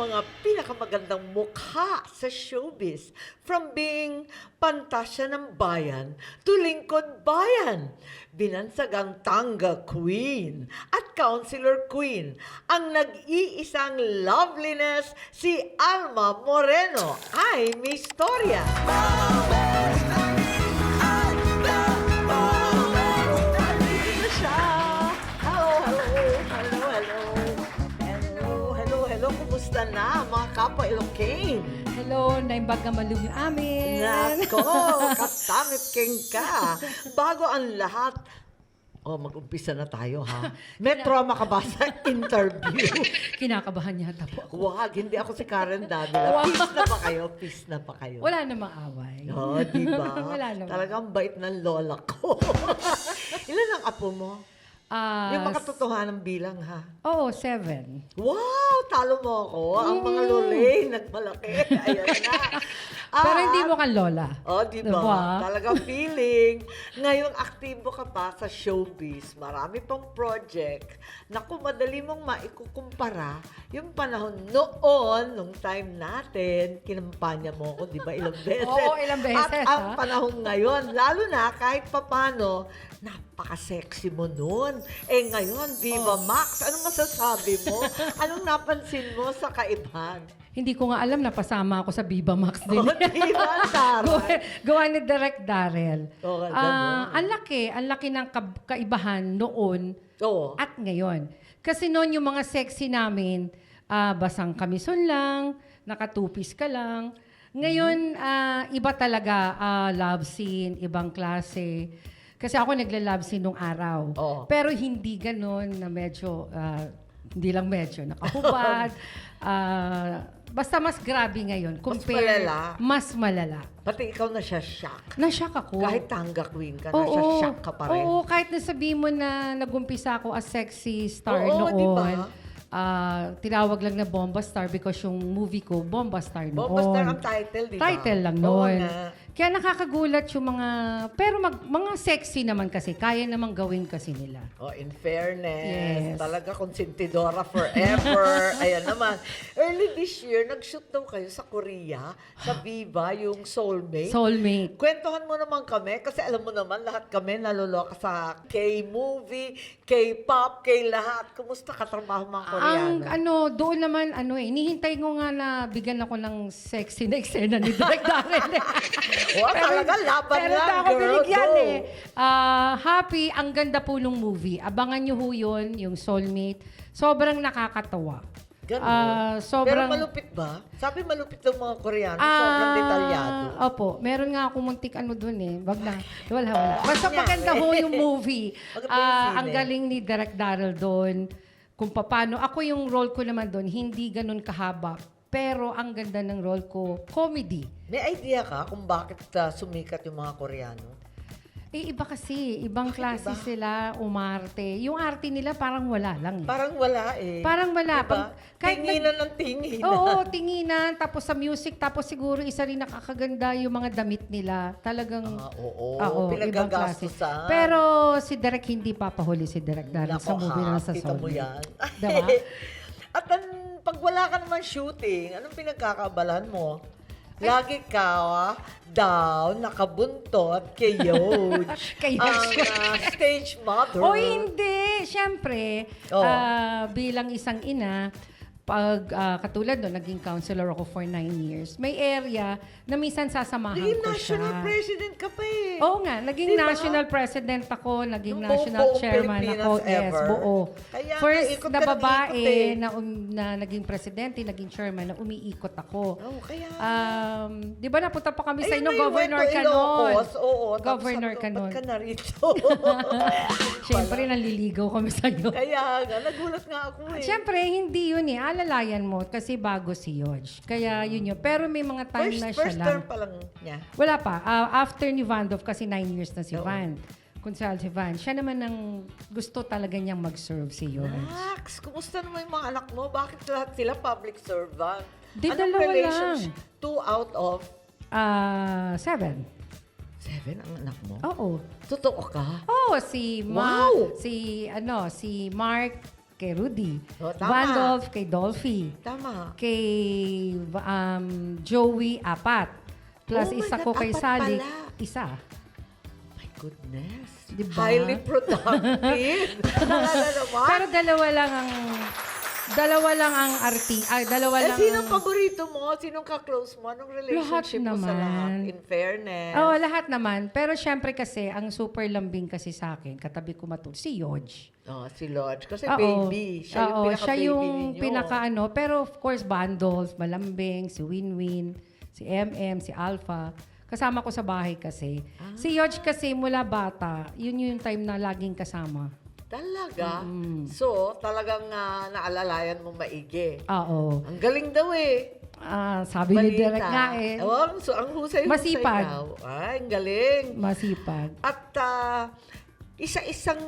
mga pinakamagandang mukha sa showbiz. From being pantasya ng bayan to lingkod bayan. Binansagang tanga queen at counselor queen. Ang nag-iisang loveliness si Alma Moreno ay may istorya. Hello. Kumusta na mga kapwa Ilocane? Hello, naimbag na malumi amin. Nako, katamit king ka. Bago ang lahat, Oh, mag-umpisa na tayo ha. May trauma ka ba sa interview? Kinakabahan yata po ako. Wag, hindi ako si Karen Davila. Peace na pa kayo, peace na pa kayo. Wala namang away. Oh, di ba? Wala naman. Talagang bait ng lola ko. Ilan ang apo mo? Ah, Yung mga katotohanan bilang ha. Oo, seven. Wow, talo mo ako. Ang mga lolay, nagmalaki. Ayan na. Pero Ah, hindi mo kang lola. Oh, di ba? Diba? Talagang feeling. Ngayon, aktibo ka pa sa showbiz. Marami pang project. Naku, madali mong maikukumpara yung panahon noon, nung time natin, kinampanya mo ako, di ba, ilang beses. Oo, ilang beses, At ang ha? panahon ngayon, lalo na kahit papano, napaka-sexy mo noon. Eh ngayon, Viva Oh. Max, ano masasabi mo? Anong napansin mo sa kaibahan? Hindi ko nga alam na pasama ako sa Viva Max din. Oh, di ba, Tara? gawa, gawa ni Direk Darrell. Ganun. Ah, ang laki, ang laki ng kab- kaibahan noon Oo. at ngayon. Kasi noon yung mga sexy namin, ah, basang kamison lang, nakatupis ka lang. Ngayon, ah, iba talaga ah, love scene, ibang klase. Kasi ako nagla-love scene nung araw. Oo. Pero hindi ganon na medyo, ah, hindi lang medyo, nakahubad. Ah, basta mas grabe ngayon. Compare, malala? Mas malala. Pati ikaw na siya shock. Nashock ako. Kahit tangga queen ka, na siya shock ka pa rin. Oo, kahit nasabi mo na nagumpisa ako as sexy star Oo, noon. di ba? ah, tinawag lang na Bomba Star because yung movie ko, Bomba Star noon. Bomba Star ang title, di ba? Title lang Oo noon. nga. Kaya nakakagulat yung mga... Pero mag, mga sexy naman kasi. Kaya namang gawin kasi nila. Oh, in fairness, Yes. talaga konsentidora forever. Ayan naman. Early this year, nag-shoot daw kayo sa Korea, sa Viva, yung Soulmate. Soulmate. Kwentuhan mo naman kami, kasi alam mo naman, lahat kami naloloka sa K-movie, K-pop, K-lahat. Kumusta katrabaho mga Koreano? Ang ano, doon naman, ano eh, inihintay ko nga na bigyan ako ng sexy na eksena ni Direk Darrell. eh. Wow, talaga, laban pero lang, ako girl, binigyan go. eh. Ah, happy, ang ganda po nung movie. Abangan nyo ho yun, yung Soulmate. Sobrang nakakatawa. Ganun. Ah, sobrang... Pero malupit ba? Sabi malupit ng mga Koreano, Ah, sobrang detalyado. Opo, meron nga akong muntik ano dun eh. Wag na. Wala, wala. Basta Kunyari. maganda ho yung movie. Maganda yung Ah, sine. ang galing ni Direk Darrell doon. Kung paano. Ako yung role ko naman doon, hindi ganun kahaba. Pero ang ganda ng role ko, comedy. May idea ka kung bakit ah, sumikat yung mga Koreano? Eh, iba kasi. Ibang Bakit klase iba? sila, umarte. Yung arte nila parang wala lang. eh. Parang wala eh. Parang wala. Diba? Pag- kahit tinginan ng tinginan. Oo, tinginan. Tapos sa music, tapos siguro isa rin nakakaganda yung mga damit nila. Talagang... Ah, oo, Oo, ibang klase. pinagagastusan. Pero si Derek hindi papahuli si Derek Darren sa movie na ha, sa kita mo yan. Diba? At an, pag wala ka naman shooting, anong pinagkakabalan mo? Lagi ka ah, daw nakabuntot kay Yoj. Kay ang Yoj. ah, stage mother. O hindi, syempre, Oo. ah, bilang isang ina, pag ah, katulad doon, naging counselor ako for nine years, may area na minsan sasamahan Naging ko siya. national president ka pa eh. Oo nga, naging Diba? national president ako, naging Yung national buong chairman Pilipinas ako. Yes, ever. buo. Kaya First naikot na ka ng babae ikot eh. na, um- na naging presidente, naging chairman, na umiikot ako. Oh, kaya. Um, di ba napunta pa kami sa Ayun inyo, na, governor nun. Ilocos. Oo. tapos Governor sabi ko, ka nun. Ba't ka narito? Siyempre, naliligaw kami sa iyo. Kaya nga, nagulat nga ako eh. Siyempre, hindi yun eh. Alalayan mo kasi bago si Yoj. Kaya yun yun. Pero may mga time first, na siya first lang. term pa lang niya. Wala pa. Ah, after ni Vandov, kasi nine years na si Oo. Van. Kunsal si Van. Siya naman ang gusto talaga niyang mag-serve si Yoj. Max, kumusta naman yung mga anak mo? Bakit lahat sila public servant? Di, Anong dalawa relationship? Two out of Ah, seven. seven ang anak mo? Oo. Totoo ka? Oh, si Ma, Wow! si ano, si Mark, kay Rudy. Oh, tama. Vandolph, kay Dolphy. Tama. Kay um, Joey, apat. Plus Oh my isa God, ko kay apat Sally, pala. isa. My goodness. Diba? Highly productive. Nakala naman. Pero dalawa lang ang dalawa lang ang arti, ay dalawa eh, lang. sinong paborito mo? Sinong ka-close mo? Anong relationship mo sa naman. lahat? In fairness. Oo, lahat naman. Pero syempre kasi, ang super lambing kasi sa akin, katabi ko matul, si Yodge. Oh, si Lodge. Kasi Oo. baby. Siya yung Oo, pinaka-baby siya yung ninyo. pinaka-ano. Pero of course, Bandolf, Malambing, si Winwin, si MM, si Alpha. Kasama ko sa bahay kasi. Ah. Si Yodge kasi mula bata, yun yung time na laging kasama. Talaga? So, talagang ah, naalalayan mo maigi. Oo. Ang galing daw eh. Ah, sabi ni Balita. Direk nga eh. Oh, so, ang husay-husay Masipag. daw. Ay, ang galing. Masipag. At ah, isa-isang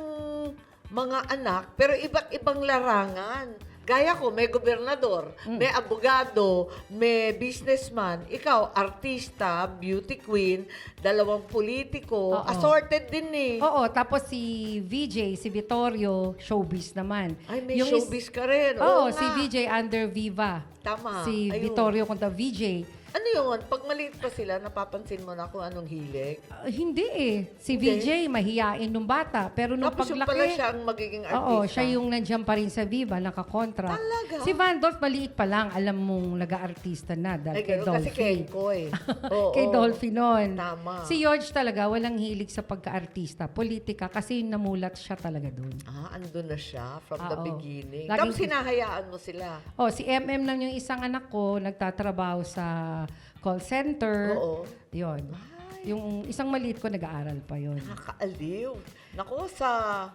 mga anak, pero iba't ibang larangan. Gaya ko, may gobernador, Mm. may abogado, may businessman. Ikaw, artista, beauty queen, dalawang politiko. Oo. Assorted din eh. Oo, tapos si VJ, si Vittorio, showbiz naman. Ay, may Yung is- showbiz ka rin. Oo, nga. si VJ under Viva. Tama. Si Ayun. Vittorio kontra VJ. Ano yun? Pag maliit pa sila, napapansin mo na kung anong hilig. Ah, hindi eh. Si? VJ, mahiyain nung bata. Pero nung Tapos yung paglaki... pala siya ang magiging artista. Oo, siya yung nandiyan pa rin sa Viva, nakakontra. Talaga? Si Vandolph, maliit pa lang, alam mong nag-aartista na dahil Ay, kay ganun kasi kay Dolphy. Koy. Oo. kay Dolphy noon. Tama. Si George talaga, walang hilig sa pagka-artista, politika, kasi namulat siya talaga doon. Ah, andun na siya from the Oo. beginning. Laging- Tapos sinahayaan mo sila. Oh, si MM lang yung isang anak ko, nagtatrabaho sa call center. Oo. Yun. Yung isang maliit ko nag-aaral pa yon. Nakakaaliw. Naku, sa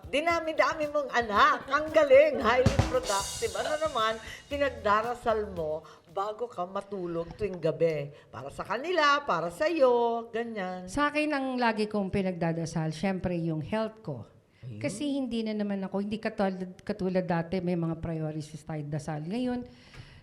dinami-dami mong anak. Ang galing. Highly productive. Ano naman, pinagdarasal mo bago ka matulog tuwing gabi. Para sa kanila, para sa iyo, ganyan. Sa akin, ang lagi kong pinagdadasal, syempre yung health ko. Kasi hindi na naman ako, hindi katulad, katulad dati, may mga priorities tayo dasal. Ngayon,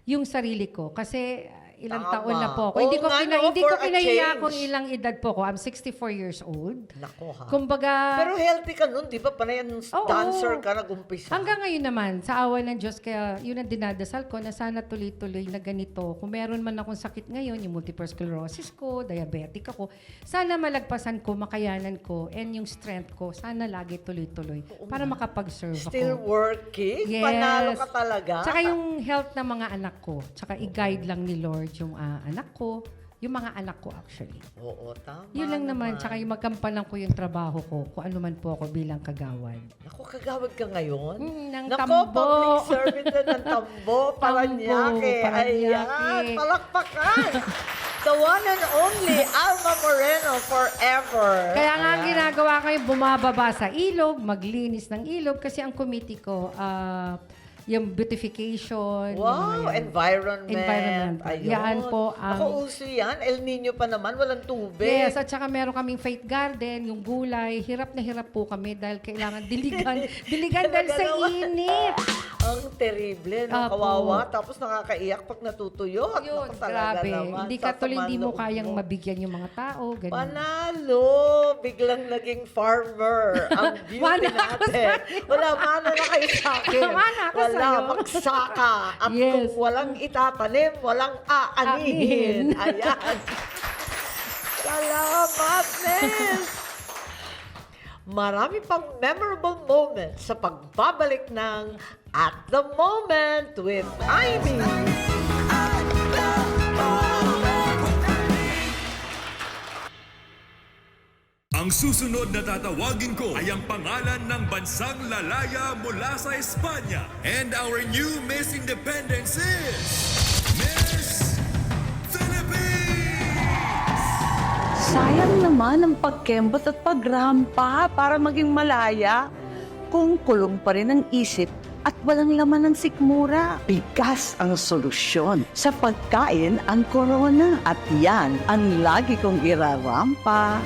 yung sarili ko. Kasi ilang Tama. taon na po ako. Oo hindi ko, nga, kina, no, hindi for ko a change. kung ilang edad po ko. I'm 64 years old. Nako ha. Kumbaga, Pero healthy ka nun, di ba? Panay ang Oo. dancer ka nag-umpisa. Hanggang ngayon naman, sa awa ng Diyos, kaya yun ang dinadasal ko na sana tuloy-tuloy na ganito. Kung meron man akong sakit ngayon, yung multiple sclerosis ko, diabetic ako, sana malagpasan ko, makayanan ko, and yung strength ko, sana lagi tuloy-tuloy para makapag-serve Still ako. working? Yes. Panalo ka talaga? Tsaka yung health ng mga anak ko, tsaka i-guide lang ni Lord yung ah, anak ko, yung mga anak ko actually. Oo, tama Yun lang naman, tsaka yung magkampanan ko yung trabaho ko, kung ano man po ako bilang kagawad. Ako, kagawad ka ngayon? Mm, ng Nako, tambo. public servant na ng tambo. Paranaque. Paranaque. Ayan, palakpakan. The one and only Alma Moreno forever. Kaya nga ang ginagawa ko yung bumababa sa ilog, maglinis ng ilog kasi ang committee ko, ah, yung beautification. yung Wow, yan. environment. Environment. Ayun. Yan po ang- Ako, uso yan. El Nino pa naman, walang tubig. Yes, at saka meron kaming faith garden, yung gulay. Hirap na hirap po kami dahil kailangan diligan. diligan dahil sa init. Ang terrible, no? Apo. Kawawa. Tapos nakakaiyak pag natutuyot. Yun, Naku, talaga grabe. naman. Hindi ka tuloy, hindi mo kayang loob mo. mabigyan yung mga tao. Ganun. Panalo! Biglang naging farmer ang beauty Mana ako natin. Wala, mana na kayo sa akin. Mana ako Wala, sa'yo. magsaka. At Yes. kung walang itatanim, walang aanihin. Anihin. Ayan. Salamat, Nels! Marami pang memorable moments sa pagbabalik ng At the Moment with Ivy. Ang susunod na tatawagin ko ay ang pangalan ng bansang lalaya mula sa Espanya. And our new Miss Independence is... Miss Philippines! Sayang naman ang pagkembot at pagrampa para maging malaya kung kulong pa rin ang isip at walang laman ng sikmura. Bigas ang solusyon. Sa pagkain ang korona at yan ang lagi kong irarampa.